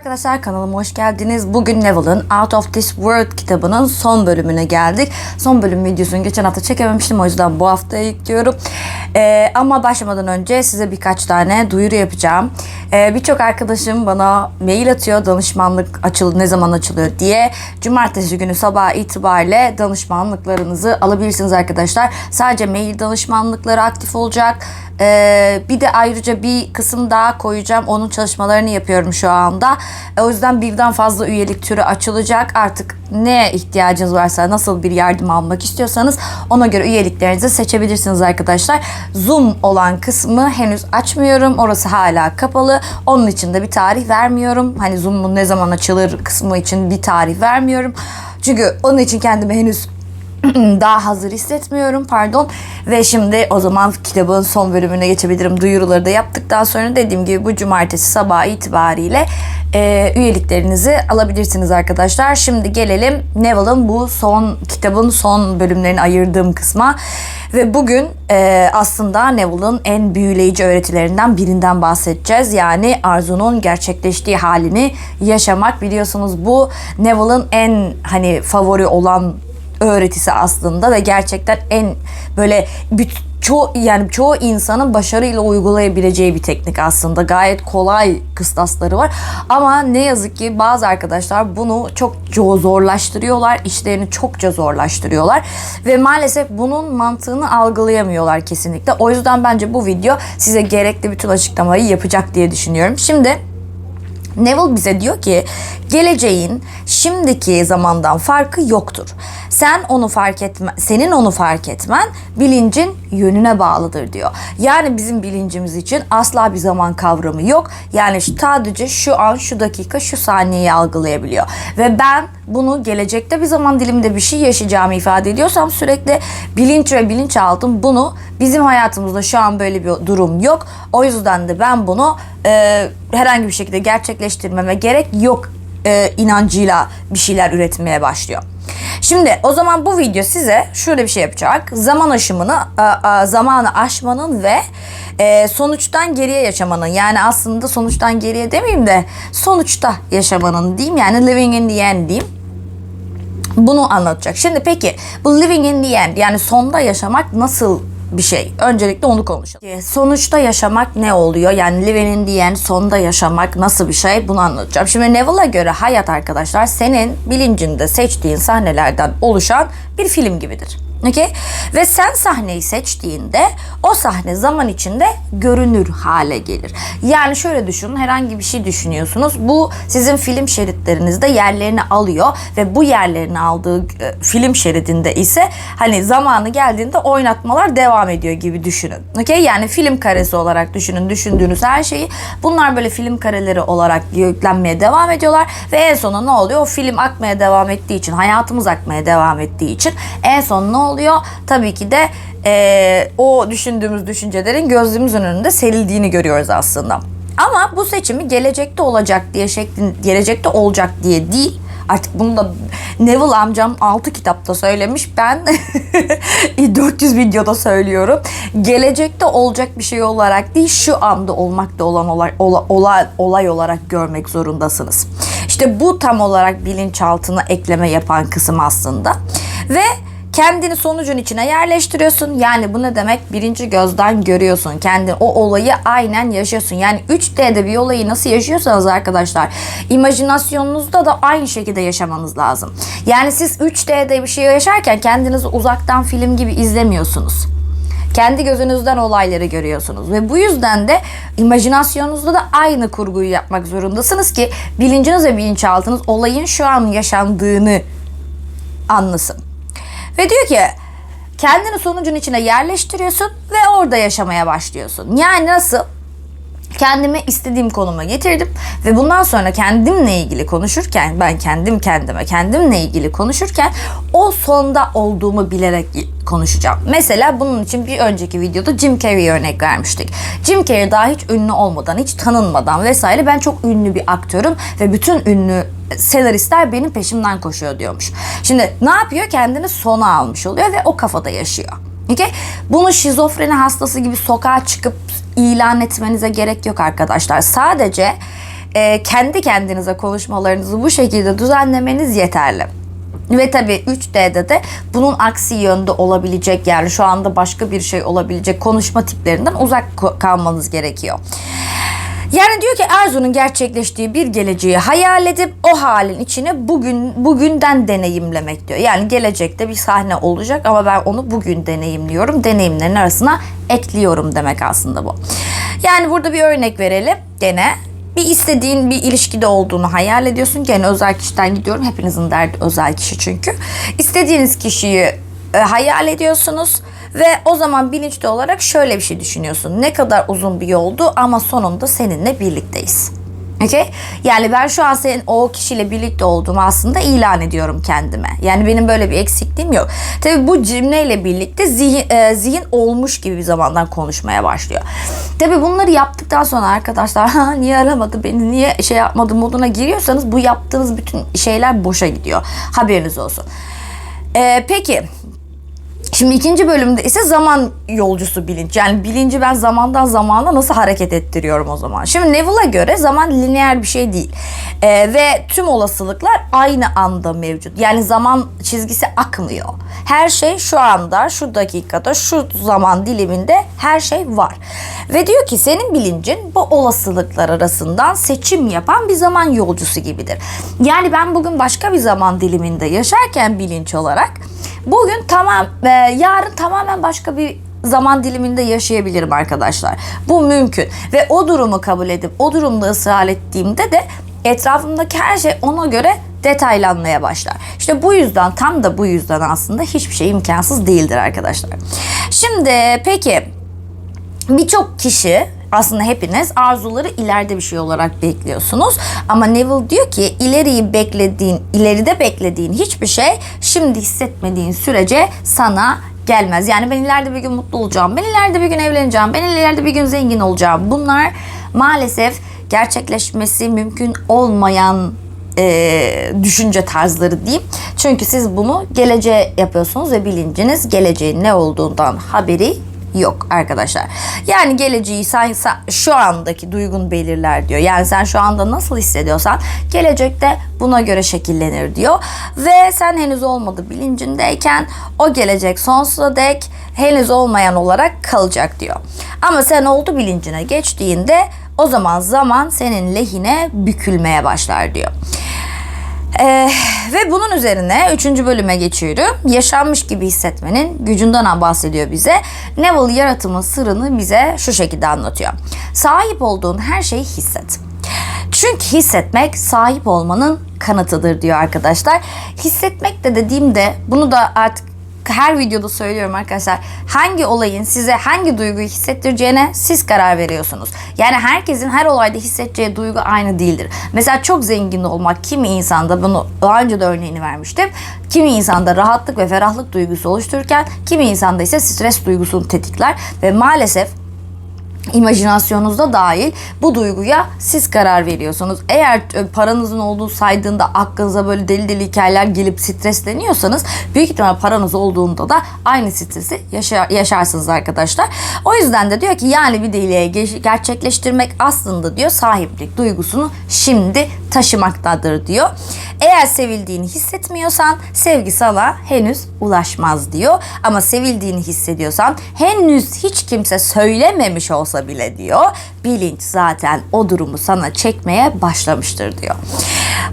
Arkadaşlar kanalıma hoş geldiniz. Bugün Neville'ın Out of This World kitabının son bölümüne geldik. Son bölüm videosunu geçen hafta çekememiştim o yüzden bu hafta yüklüyorum. Ee, ama başlamadan önce size birkaç tane duyuru yapacağım. Ee, Birçok arkadaşım bana mail atıyor danışmanlık açıl ne zaman açılıyor diye. Cumartesi günü sabah itibariyle danışmanlıklarınızı alabilirsiniz arkadaşlar. Sadece mail danışmanlıkları aktif olacak. Ee, bir de ayrıca bir kısım daha koyacağım. Onun çalışmalarını yapıyorum şu anda. O yüzden birden fazla üyelik türü açılacak. Artık ne ihtiyacınız varsa, nasıl bir yardım almak istiyorsanız ona göre üyeliklerinizi seçebilirsiniz arkadaşlar. Zoom olan kısmı henüz açmıyorum. Orası hala kapalı. Onun için de bir tarih vermiyorum. Hani Zoom'un ne zaman açılır kısmı için bir tarih vermiyorum. Çünkü onun için kendime henüz daha hazır hissetmiyorum pardon. Ve şimdi o zaman kitabın son bölümüne geçebilirim. Duyuruları da yaptıktan sonra dediğim gibi bu cumartesi sabahı itibariyle e, üyeliklerinizi alabilirsiniz arkadaşlar. Şimdi gelelim Neville'ın bu son kitabın son bölümlerini ayırdığım kısma. Ve bugün e, aslında Neville'ın en büyüleyici öğretilerinden birinden bahsedeceğiz. Yani Arzu'nun gerçekleştiği halini yaşamak. Biliyorsunuz bu Neville'ın en hani favori olan öğretisi aslında ve gerçekten en böyle büt- çoğu yani çoğu insanın başarıyla uygulayabileceği bir teknik aslında. Gayet kolay kıstasları var. Ama ne yazık ki bazı arkadaşlar bunu çok zorlaştırıyorlar. işlerini çokça zorlaştırıyorlar ve maalesef bunun mantığını algılayamıyorlar kesinlikle. O yüzden bence bu video size gerekli bütün açıklamayı yapacak diye düşünüyorum. Şimdi Neville bize diyor ki geleceğin şimdiki zamandan farkı yoktur. Sen onu fark etme, senin onu fark etmen bilincin yönüne bağlıdır diyor. Yani bizim bilincimiz için asla bir zaman kavramı yok. Yani sadece şu an, şu dakika, şu saniyeyi algılayabiliyor. Ve ben bunu gelecekte bir zaman diliminde bir şey yaşayacağımı ifade ediyorsam sürekli bilinç ve bilinçaltım bunu bizim hayatımızda şu an böyle bir durum yok. O yüzden de ben bunu e, herhangi bir şekilde gerçekleştirmeme gerek yok e, inancıyla bir şeyler üretmeye başlıyor. Şimdi o zaman bu video size şöyle bir şey yapacak. Zaman aşımını, zamanı aşmanın ve e, sonuçtan geriye yaşamanın yani aslında sonuçtan geriye demeyeyim de sonuçta yaşamanın diyeyim yani living in the end diyeyim. Bunu anlatacak. Şimdi peki bu living in the end yani sonda yaşamak nasıl bir şey. Öncelikle onu konuşalım. Ee, Sonuçta yaşamak ne oluyor? Yani living in the end, sonda yaşamak nasıl bir şey? Bunu anlatacağım. Şimdi Neville'a göre hayat arkadaşlar senin bilincinde seçtiğin sahnelerden oluşan bir film gibidir. Okay? Ve sen sahneyi seçtiğinde o sahne zaman içinde görünür hale gelir. Yani şöyle düşünün herhangi bir şey düşünüyorsunuz. Bu sizin film şeritlerinizde yerlerini alıyor ve bu yerlerini aldığı e, film şeridinde ise hani zamanı geldiğinde oynatmalar devam ediyor gibi düşünün. Okay? Yani film karesi olarak düşünün düşündüğünüz her şeyi. Bunlar böyle film kareleri olarak yüklenmeye devam ediyorlar ve en sonunda ne oluyor? O film akmaya devam ettiği için, hayatımız akmaya devam ettiği için en son ne oluyor? Tabii ki de eee, o düşündüğümüz düşüncelerin gözümüzün önünde serildiğini görüyoruz aslında. Ama bu seçimi gelecekte olacak diye şeklin gelecekte olacak diye değil. Artık bunu da Neville amcam 6 kitapta söylemiş. Ben 400 videoda söylüyorum. Gelecekte olacak bir şey olarak değil, şu anda olmakta olan olay, ola- olay, olay olarak görmek zorundasınız. İşte bu tam olarak bilinçaltına ekleme yapan kısım aslında. Ve kendini sonucun içine yerleştiriyorsun. Yani bu ne demek? Birinci gözden görüyorsun. Kendin o olayı aynen yaşıyorsun. Yani 3D'de bir olayı nasıl yaşıyorsanız arkadaşlar imajinasyonunuzda da aynı şekilde yaşamanız lazım. Yani siz 3D'de bir şey yaşarken kendinizi uzaktan film gibi izlemiyorsunuz. Kendi gözünüzden olayları görüyorsunuz ve bu yüzden de imajinasyonunuzda da aynı kurguyu yapmak zorundasınız ki bilinciniz ve bilinçaltınız olayın şu an yaşandığını anlasın. Ve diyor ki kendini sonucun içine yerleştiriyorsun ve orada yaşamaya başlıyorsun. Yani nasıl? Kendimi istediğim konuma getirdim ve bundan sonra kendimle ilgili konuşurken ben kendim kendime kendimle ilgili konuşurken o sonda olduğumu bilerek konuşacağım. Mesela bunun için bir önceki videoda Jim Carrey örnek vermiştik. Jim Carrey daha hiç ünlü olmadan, hiç tanınmadan vesaire ben çok ünlü bir aktörüm ve bütün ünlü senaristler benim peşimden koşuyor diyormuş. Şimdi ne yapıyor? Kendini sona almış oluyor ve o kafada yaşıyor. Okay? Bunu şizofreni hastası gibi sokağa çıkıp ilan etmenize gerek yok arkadaşlar. Sadece e, kendi kendinize konuşmalarınızı bu şekilde düzenlemeniz yeterli. Ve tabii 3D'de de bunun aksi yönde olabilecek yani şu anda başka bir şey olabilecek konuşma tiplerinden uzak kalmanız gerekiyor. Yani diyor ki Arzu'nun gerçekleştiği bir geleceği hayal edip o halin içine bugün bugünden deneyimlemek diyor. Yani gelecekte bir sahne olacak ama ben onu bugün deneyimliyorum. Deneyimlerin arasına ekliyorum demek aslında bu. Yani burada bir örnek verelim gene. Bir istediğin bir ilişkide olduğunu hayal ediyorsun. Gene özel kişiden gidiyorum. Hepinizin derdi özel kişi çünkü. İstediğiniz kişiyi e, hayal ediyorsunuz ve o zaman bilinçli olarak şöyle bir şey düşünüyorsun. Ne kadar uzun bir yoldu ama sonunda seninle birlikteyiz. Okay? Yani ben şu an senin o kişiyle birlikte olduğumu aslında ilan ediyorum kendime. Yani benim böyle bir eksikliğim yok. Tabii bu cümleyle birlikte zihin, e, zihin olmuş gibi bir zamandan konuşmaya başlıyor. Tabii bunları yaptıktan sonra arkadaşlar ha niye aramadı beni niye şey yapmadı moduna giriyorsanız bu yaptığınız bütün şeyler boşa gidiyor. Haberiniz olsun. E, peki Şimdi ikinci bölümde ise zaman yolcusu bilinç. Yani bilinci ben zamandan zamana nasıl hareket ettiriyorum o zaman. Şimdi Neville'a göre zaman lineer bir şey değil. Ee, ve tüm olasılıklar aynı anda mevcut. Yani zaman çizgisi akmıyor. Her şey şu anda, şu dakikada, şu zaman diliminde her şey var. Ve diyor ki senin bilincin bu olasılıklar arasından seçim yapan bir zaman yolcusu gibidir. Yani ben bugün başka bir zaman diliminde yaşarken bilinç olarak Bugün tamam, e, yarın tamamen başka bir zaman diliminde yaşayabilirim arkadaşlar. Bu mümkün ve o durumu kabul edip o durumda ısrar ettiğimde de etrafımdaki her şey ona göre detaylanmaya başlar. İşte bu yüzden tam da bu yüzden aslında hiçbir şey imkansız değildir arkadaşlar. Şimdi peki birçok kişi aslında hepiniz arzuları ileride bir şey olarak bekliyorsunuz. Ama Neville diyor ki ileriyi beklediğin, ileride beklediğin hiçbir şey şimdi hissetmediğin sürece sana gelmez. Yani ben ileride bir gün mutlu olacağım, ben ileride bir gün evleneceğim, ben ileride bir gün zengin olacağım. Bunlar maalesef gerçekleşmesi mümkün olmayan e, düşünce tarzları diyeyim. Çünkü siz bunu geleceğe yapıyorsunuz ve bilinciniz geleceğin ne olduğundan haberi yok arkadaşlar. Yani geleceği sen, sen şu andaki duygun belirler diyor. Yani sen şu anda nasıl hissediyorsan gelecekte buna göre şekillenir diyor. Ve sen henüz olmadı bilincindeyken o gelecek sonsuza dek henüz olmayan olarak kalacak diyor. Ama sen oldu bilincine geçtiğinde o zaman zaman senin lehine bükülmeye başlar diyor. Ee, ve bunun üzerine 3. bölüme geçiyorum. Yaşanmış gibi hissetmenin gücünden bahsediyor bize. Neville yaratımın sırrını bize şu şekilde anlatıyor. Sahip olduğun her şeyi hisset. Çünkü hissetmek sahip olmanın kanıtıdır diyor arkadaşlar. Hissetmek de dediğimde bunu da artık her videoda söylüyorum arkadaşlar. Hangi olayın size hangi duyguyu hissettireceğine siz karar veriyorsunuz. Yani herkesin her olayda hissedeceği duygu aynı değildir. Mesela çok zengin olmak kimi insanda bunu daha önce de örneğini vermiştim. Kimi insanda rahatlık ve ferahlık duygusu oluştururken kimi insanda ise stres duygusunu tetikler ve maalesef imajinasyonunuzda dahil bu duyguya siz karar veriyorsunuz. Eğer e, paranızın olduğu saydığında aklınıza böyle deli deli hikayeler gelip stresleniyorsanız büyük ihtimal paranız olduğunda da aynı stresi yaşar, yaşarsınız arkadaşlar. O yüzden de diyor ki yani bir dileği gerçekleştirmek aslında diyor sahiplik duygusunu şimdi taşımaktadır diyor. Eğer sevildiğini hissetmiyorsan sevgi sana henüz ulaşmaz diyor. Ama sevildiğini hissediyorsan henüz hiç kimse söylememiş olsa bile diyor. Bilinç zaten o durumu sana çekmeye başlamıştır diyor.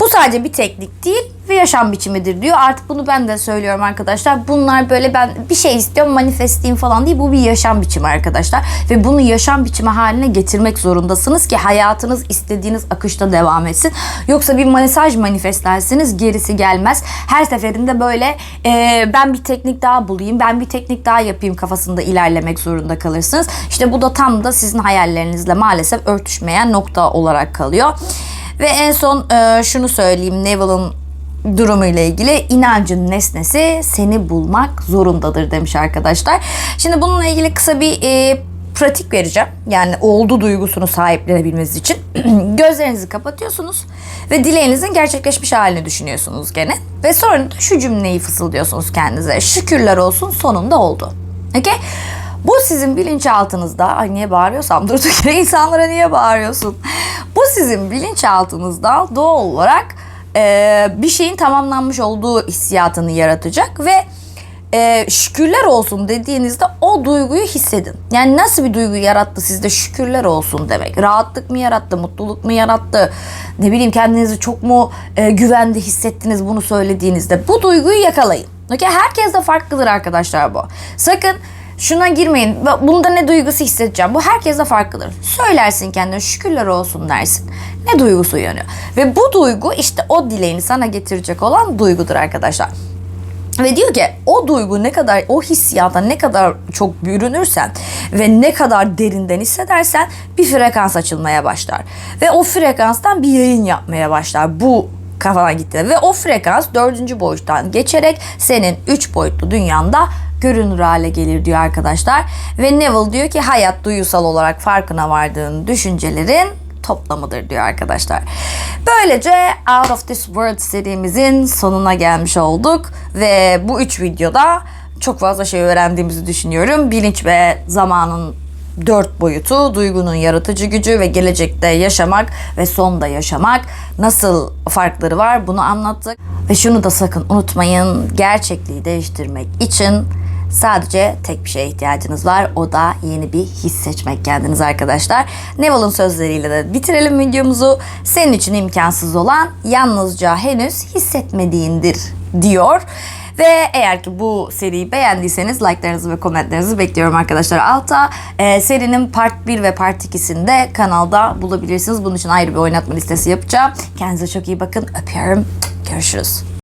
Bu sadece bir teknik değil ve yaşam biçimidir diyor. Artık bunu ben de söylüyorum arkadaşlar. Bunlar böyle ben bir şey istiyorum manifesteyim falan değil. Bu bir yaşam biçimi arkadaşlar. Ve bunu yaşam biçimi haline getirmek zorundasınız ki hayatınız istediğiniz akışta devam etsin. Yoksa bir mesaj manifestlersiniz gerisi gelmez. Her seferinde böyle e, ben bir teknik daha bulayım, ben bir teknik daha yapayım kafasında ilerlemek zorunda kalırsınız. İşte bu da tam da sizin hayallerinizle maalesef örtüşmeyen nokta olarak kalıyor. Ve en son e, şunu söyleyeyim Neville'ın durumuyla ilgili inancın nesnesi seni bulmak zorundadır demiş arkadaşlar. Şimdi bununla ilgili kısa bir e, pratik vereceğim. Yani oldu duygusunu sahiplenebilmeniz için. Gözlerinizi kapatıyorsunuz ve dileğinizin gerçekleşmiş halini düşünüyorsunuz gene. Ve sonra da şu cümleyi fısıldıyorsunuz kendinize. Şükürler olsun sonunda oldu. Okay? Bu sizin bilinçaltınızda, ay niye bağırıyorsam durduk yere insanlara niye bağırıyorsun? Bu sizin bilinçaltınızda doğal olarak e, bir şeyin tamamlanmış olduğu hissiyatını yaratacak ve e, şükürler olsun dediğinizde o duyguyu hissedin. Yani nasıl bir duygu yarattı sizde şükürler olsun demek. Rahatlık mı yarattı, mutluluk mu yarattı? Ne bileyim kendinizi çok mu e, güvende hissettiniz bunu söylediğinizde. Bu duyguyu yakalayın. Okay? Herkes de farklıdır arkadaşlar bu. Sakın şuna girmeyin. Bunda ne duygusu hissedeceğim. Bu herkes de farklıdır. Söylersin kendine şükürler olsun dersin. Ne duygusu uyanıyor. Ve bu duygu işte o dileğini sana getirecek olan duygudur arkadaşlar. Ve diyor ki o duygu ne kadar, o hissiyata ne kadar çok bürünürsen ve ne kadar derinden hissedersen bir frekans açılmaya başlar. Ve o frekanstan bir yayın yapmaya başlar. Bu kafana gitti. Ve o frekans dördüncü boyuttan geçerek senin üç boyutlu dünyanda görünür hale gelir diyor arkadaşlar. Ve Neville diyor ki hayat duyusal olarak farkına vardığın düşüncelerin toplamıdır diyor arkadaşlar. Böylece Out of This World serimizin sonuna gelmiş olduk ve bu üç videoda çok fazla şey öğrendiğimizi düşünüyorum. Bilinç ve zamanın dört boyutu, duygunun yaratıcı gücü ve gelecekte yaşamak ve sonda yaşamak nasıl farkları var bunu anlattık. Ve şunu da sakın unutmayın, gerçekliği değiştirmek için Sadece tek bir şeye ihtiyacınız var. O da yeni bir his seçmek kendiniz arkadaşlar. Neville'ın sözleriyle de bitirelim videomuzu. Senin için imkansız olan yalnızca henüz hissetmediğindir diyor. Ve eğer ki bu seriyi beğendiyseniz like'larınızı ve komentlerinizi bekliyorum arkadaşlar alta. Ee, serinin part 1 ve part 2'sini de kanalda bulabilirsiniz. Bunun için ayrı bir oynatma listesi yapacağım. Kendinize çok iyi bakın. Öpüyorum. Görüşürüz.